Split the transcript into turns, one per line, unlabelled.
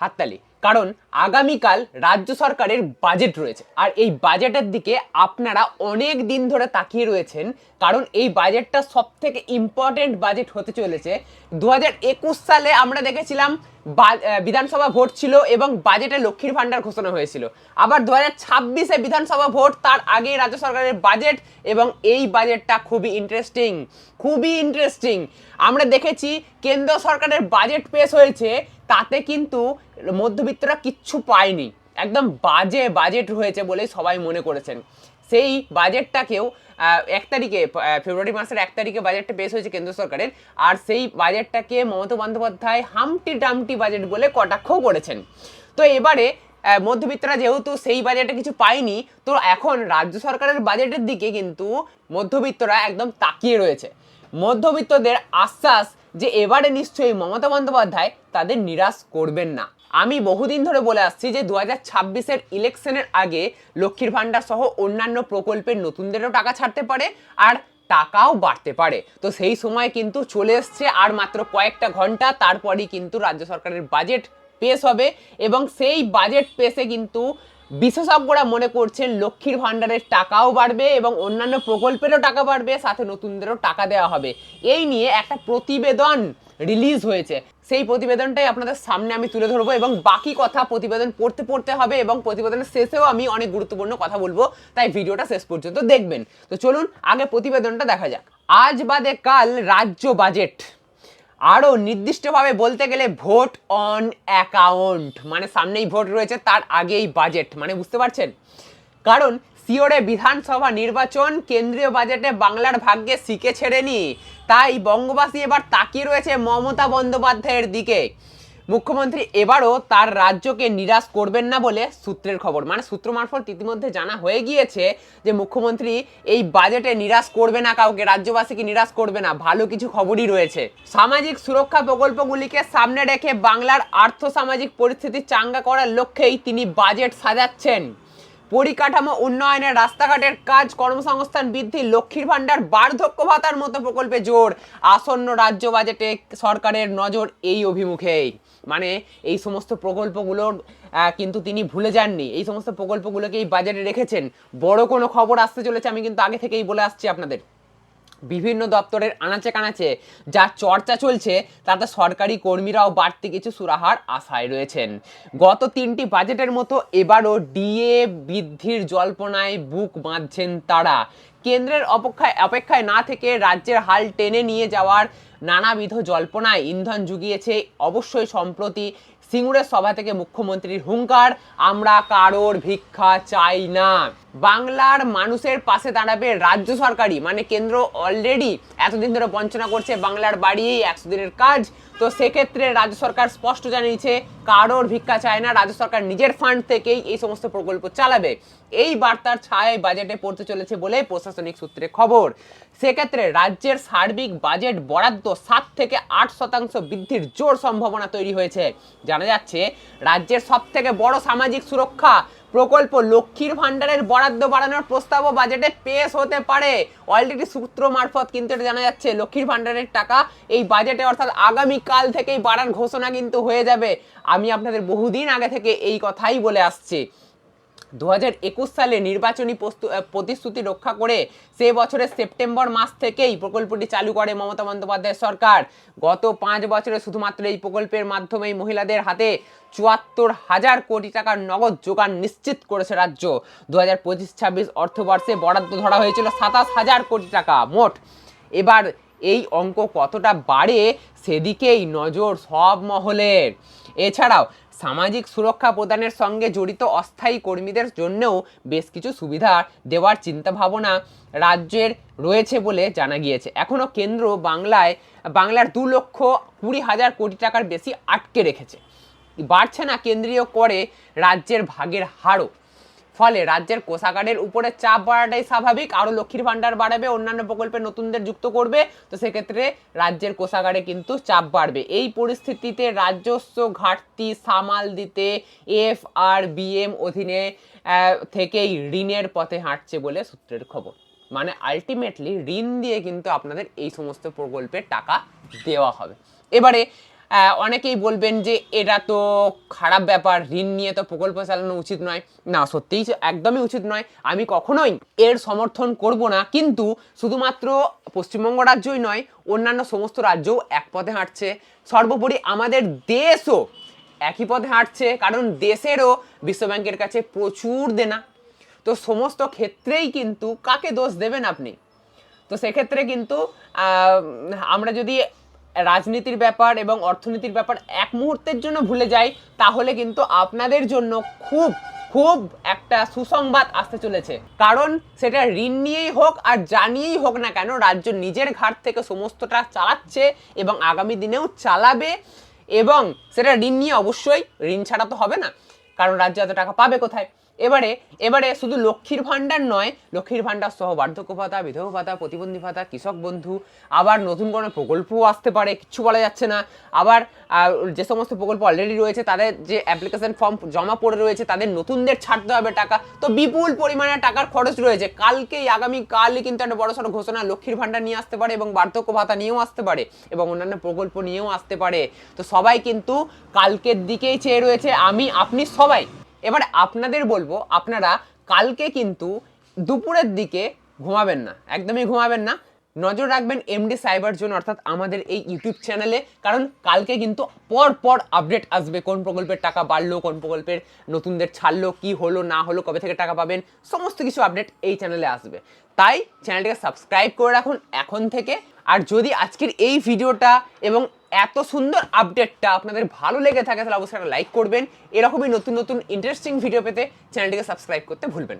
حتى ليه؟ কারণ আগামীকাল রাজ্য সরকারের বাজেট রয়েছে। আর এই বাজেটের দিকে আপনারা অনেক দিন ধরে তাকিয়ে রয়েছেন, কারণ এই বাজেটটা সব থেকে ইম্পর্টেন্ট বাজেট হতে চলেছে। দু হাজার একুশ সালে আমরা দেখেছিলাম বিধানসভা ভোট ছিল এবং বাজেটে লক্ষ্মীর ভাণ্ডার ঘোষণা হয়েছিল। আবার দু হাজার ছাব্বিশে বিধানসভা ভোট, তার আগে রাজ্য সরকারের বাজেট এবং এই বাজেটটা খুবই ইন্টারেস্টিং খুবই ইন্টারেস্টিং আমরা দেখেছি, কেন্দ্র সরকারের বাজেট পেশ হয়েছে, তাতে কিন্তু মধ্যবিত্তরা কিচ্ছু পায়নি। একদম বাজে বাজেট হয়েছে বলে সবাই মনে করেছেন। সেই বাজেটটাকেও এক তারিখে ফেব্রুয়ারি মাসের এক তারিখে বাজেটটা পেশ হয়েছে কেন্দ্র সরকারের। আর সেই বাজেটটাকে Mamata Bandyopadhyay Humpty Dumpty budget বলে কটাক্ষ করেছেন। তো এবারে মধ্যবিত্তরা যেহেতু সেই বাজেটে কিছু পায়নি, তো এখন রাজ্য সরকারের বাজেটের দিকে কিন্তু মধ্যবিত্তরা একদম তাকিয়ে রয়েছে। মধ্যবিত্তদের আশ্বাস যে এবারে নিশ্চয়ই মমতা বন্দ্যোপাধ্যায় তাদের নিরাশ করবেন না। আমি বহুদিন ধরে বলে আসছি যে দু হাজার ছাব্বিশের ইলেকশনের আগে লক্ষ্মীর ভাণ্ডার সহ অন্যান্য প্রকল্পের নতুনদেরও টাকা ছাড়তে পারে আর টাকাও বাড়তে পারে। তো সেই সময় কিন্তু চলে এসছে আর মাত্র কয়েকটা ঘণ্টা, তারপরই কিন্তু রাজ্য সরকারের বাজেট পেশ হবে এবং সেই বাজেট পেশে কিন্তু বিশেষজ্ঞরা মনে করছেন লক্ষ্মীর ভাণ্ডারের টাকাও বাড়বে এবং অন্যান্য প্রকল্পেরও টাকা বাড়বে, সাথে নতুনদেরও টাকা দেওয়া হবে। এই নিয়ে একটা প্রতিবেদন রিলিজ হয়েছে। সেই প্রতিবেদনটাই আপনাদের সামনে আমি তুলে ধরবো এবং বাকি কথা প্রতিবেদন পড়তে পড়তে হবে এবং প্রতিবেদনের শেষেও আমি অনেক গুরুত্বপূর্ণ কথা বলব, তাই ভিডিওটা শেষ পর্যন্ত দেখবেন। তো চলুন, আগে প্রতিবেদনটা দেখা যাক। আজ বাদে কাল রাজ্য বাজেট আরও নির্দিষ্টভাবে বলতে গেলে ভোট অন অ্যাকাউন্ট মানে সামনেই ভোট রয়েছে, তার আগেই বাজেট মানে বুঝতে পারছেন? কারণ সিওরে বিধানসভা নির্বাচন, কেন্দ্রীয় বাজেটে বাংলার ভাগ্যে শিকে ছেড়েনি। তাই বঙ্গবাসী এবার তাকিয়ে রয়েছে মমতা বন্দ্যোপাধ্যায়ের দিকে। মুখ্যমন্ত্রী এবারও তার রাজ্যকে নিরাশ করবেন না বলে সূত্রের খবর। মানে সূত্র মারফত ইতিমধ্যে জানা হয়ে গিয়েছে যে মুখ্যমন্ত্রী এই বাজেটে নিরাশ করবে না, কাউকে রাজ্যবাসীকে নিরাশ করবে না। ভালো কিছু খবরই রয়েছে। সামাজিক সুরক্ষা প্রকল্পগুলিকে সামনে রেখে বাংলার আর্থ সামাজিক পরিস্থিতি চাঙ্গা করার লক্ষ্যেই তিনি বাজেট সাজাচ্ছেন। পরিকাঠামো উন্নয়নের রাস্তাঘাটের কাজ কর্মসংস্থান বৃদ্ধি, লক্ষ্মীর ভাণ্ডার, বার্ধক্য ভাতার মতো প্রকল্পে জোর। আসন্ন রাজ্য বাজেটে সরকারের নজর এই অভিমুখেই। মানে এই সমস্ত প্রকল্পগুলোর কিন্তু তিনি ভুলে যাননি। এই সমস্ত প্রকল্পগুলোকে এই বাজেটে রেখেছেন। বড় কোনো খবর আসতে চলেছে, আমি কিন্তু আগে থেকেই বলে আসছি আপনাদের। বিভিন্ন দপ্তরের আনাচে কানাচে যা চর্চা চলছে, তাতে সরকারি কর্মীরাও বাড়তি কিছু সুরাহার আশায় রয়েছেন। গত তিনটি বাজেটের মতো এবারও ডিএ বৃদ্ধির জল্পনায় বুক বাঁধছেন তারা। কেন্দ্রের অপেক্ষায় অপেক্ষায় না থেকে রাজ্যের হাল টেনে নিয়ে যাওয়ার নানাবিধ জল্পনায় ইন্ধন জুগিয়েছে। অবশ্যই সম্প্রতি সিঙ্গুরের সভা থেকে মুখ্যমন্ত্রীর হুঙ্কার, আমরা কারোর ভিক্ষা চাই না। বাংলার মানুষের পাশে দাঁড়াবে রাজ্য সরকারই। মানে কেন্দ্র অলরেডি এতদিন ধরে বঞ্চনা করছে, বাংলার বাড়ি একশো দিনের কাজ। তো সেক্ষেত্রে রাজ্য সরকার স্পষ্ট জানিয়েছে, কারোর ভিক্ষা চায় না, রাজ্য সরকার নিজের ফান্ড থেকেই এই সমস্ত প্রকল্প চালাবে। এই বার্তার ছায় বাজেটে পড়তে চলেছে বলে প্রশাসনিক সূত্রে খবর। সেক্ষেত্রে রাজ্যের সার্বিক বাজেট বরাদ্দ সাত থেকে আট শতাংশ বৃদ্ধির জোর সম্ভাবনা তৈরি হয়েছে। জানা যাচ্ছে, রাজ্যের সব থেকে বড় সামাজিক সুরক্ষা প্রকল্প লক্ষ্মীর ভাণ্ডারের বরাদ্দ বাড়ানোর প্রস্তাবও বাজেটে পেশ হতে পারে। অলরেডি সূত্র মারফত কিন্তু এটা জানা যাচ্ছে, লক্ষ্মীর ভাণ্ডারের টাকা এই বাজেটে অর্থাৎ আগামীকাল থেকেই বাড়ার ঘোষণা কিন্তু হয়ে যাবে। আমি আপনাদের বহুদিন আগে থেকে এই কথাই বলে আসছি। দু হাজার একুশ সালে নির্বাচনী প্রতিশ্রুতি রক্ষা করে সে বছরের সেপ্টেম্বর মাস থেকেই প্রকল্পটি চালু করে মমতা বন্দ্যোপাধ্যায় সরকার। গত পাঁচ বছরে শুধুমাত্র এই প্রকল্পের মাধ্যমেই মহিলাদের হাতে চুয়াত্তর হাজার কোটি টাকার নগদ যোগান নিশ্চিত করেছে রাজ্য। দু হাজার পঁচিশ, ছাব্বিশ অর্থবর্ষে বরাদ্দ ধরা হয়েছিল সাতাশ হাজার কোটি টাকা, মোট। এবার এই অঙ্ক কতটা বাড়ে সেদিকেই নজর সব মহলের। এছাড়াও সামাজিক সুরক্ষা প্রদানের সঙ্গে জড়িত অস্থায়ী কর্মীদের জন্যও বেশ কিছু সুবিধা দেওয়ার চিন্তাভাবনা রাজ্যের রয়েছে বলে জানা গিয়েছে। এখনও কেন্দ্র বাংলায়, বাংলার দু লক্ষ কুড়ি হাজার কোটি টাকার বেশি আটকে রেখেছে। বাড়ছে না কেন্দ্রীয় করে রাজ্যের ভাগের হারও। ফলে রাজ্যের কোষাগারের উপরে চাপ বাড়াটাই স্বাভাবিক, আরও লক্ষ্মীর ভাণ্ডার বাড়াবে, অন্যান্য প্রকল্পে নতুনদের যুক্ত করবে। তো সেক্ষেত্রে রাজ্যের কোষাগারে কিন্তু চাপ বাড়বে। এই পরিস্থিতিতে রাজস্ব ঘাটতি সামাল দিতে এফ আর বিএম অধীনে থেকেই ঋণের পথে হাঁটছে বলে সূত্রের খবর। মানে আলটিমেটলি ঋণ দিয়ে কিন্তু আপনাদের এই সমস্ত প্রকল্পের টাকা দেওয়া হবে। এবারে অনেকেই বলবেন যে এটা তো খারাপ ব্যাপার, ঋণ নিয়ে তো প্রকল্প চালানো উচিত নয়। না, সত্যিই একদমই উচিত নয়। আমি কখনোই এর সমর্থন করব না। কিন্তু শুধুমাত্র পশ্চিমবঙ্গ রাজ্যই নয়, অন্যান্য সমস্ত রাজ্যও এক পথে হাঁটছে। সর্বোপরি আমাদের দেশও একই পথে হাঁটছে, কারণ দেশেরও বিশ্বব্যাংকের কাছে প্রচুর দেনা। তো সমস্ত ক্ষেত্রেই কিন্তু কাকে দোষ দেবেন আপনি? তো সেক্ষেত্রে কিন্তু আমরা যদি রাজনীতির ব্যাপার এবং অর্থনীতির ব্যাপার এক মুহূর্তের জন্য ভুলে যাই, তাহলে কিন্তু আপনাদের জন্য খুব খুব একটা সুসংবাদ আসতে চলেছে। কারণ সেটা ঋণ নিয়েই হোক আর জানিয়েই হোক না কেন, রাজ্য নিজের ঘাট থেকে সমস্তটা চালাচ্ছে এবং আগামী দিনেও চালাবে এবং সেটা ঋণ নিয়ে অবশ্যই ঋণ ছাড়া তো হবে না। কারণ রাজ্য এত টাকা পাবে কোথায়? এবারে এবারে শুধু লক্ষ্মীর ভাণ্ডার নয়, লক্ষ্মীর ভাণ্ডার সহ বার্ধক্য ভাতা, বিধবা ভাতা, প্রতিবন্ধী ভাতা, কৃষক বন্ধু, আবার নতুন কোনো প্রকল্পও আসতে পারে, কিচ্ছু বলা যাচ্ছে না। আবার যে সমস্ত প্রকল্প অলরেডি রয়েছে, তাদের যে অ্যাপ্লিকেশন ফর্ম জমা পড়ে রয়েছে, তাদের নতুনদের ছাড়তে হবে টাকা। তো বিপুল পরিমাণে টাকার খরচ রয়েছে। কালকেই, আগামী কালই কিন্তু একটা বড় সড়ো ঘোষণা লক্ষ্মীর ভাণ্ডার নিয়ে আসতে পারে এবং বার্ধক্য ভাতা নিয়েও আসতে পারে এবং অন্যান্য প্রকল্প নিয়েও আসতে পারে। তো সবাই কিন্তু কালকের দিকেই চেয়ে রয়েছে। আমি, আপনি সবাই এবার আপনাদের বলব, আপনারা কালকে কিন্তু দুপুরের দিকে ঘুমাবেন না, একদমই ঘুমাবেন না। নজর রাখবেন এমডি সাইবার জোন অর্থাৎ আমাদের এই ইউটিউব চ্যানেলে কারণ কালকে কিন্তু পর পর আপডেট আসবে, কোন প্রকল্পের টাকা বাড়লো, কোন প্রকল্পের নতুনদের ছাড়লো, কি হলো, না হলো, কবে থেকে টাকা পাবেন, সমস্ত কিছু আপডেট এই চ্যানেলে আসবে। তাই চ্যানেলটিকে সাবস্ক্রাইব করে রাখুন এখন থেকে। আর যদি আজকের এই ভিডিওটা এবং এত সুন্দর আপডেটটা আপনাদের ভালো লেগে থাকে, তাহলে অবশ্যই একটা লাইক করবেন। এরকমই নতুন নতুন ইন্টারেস্টিং ভিডিও পেতে চ্যানেলটিকে সাবস্ক্রাইব করতে ভুলবেন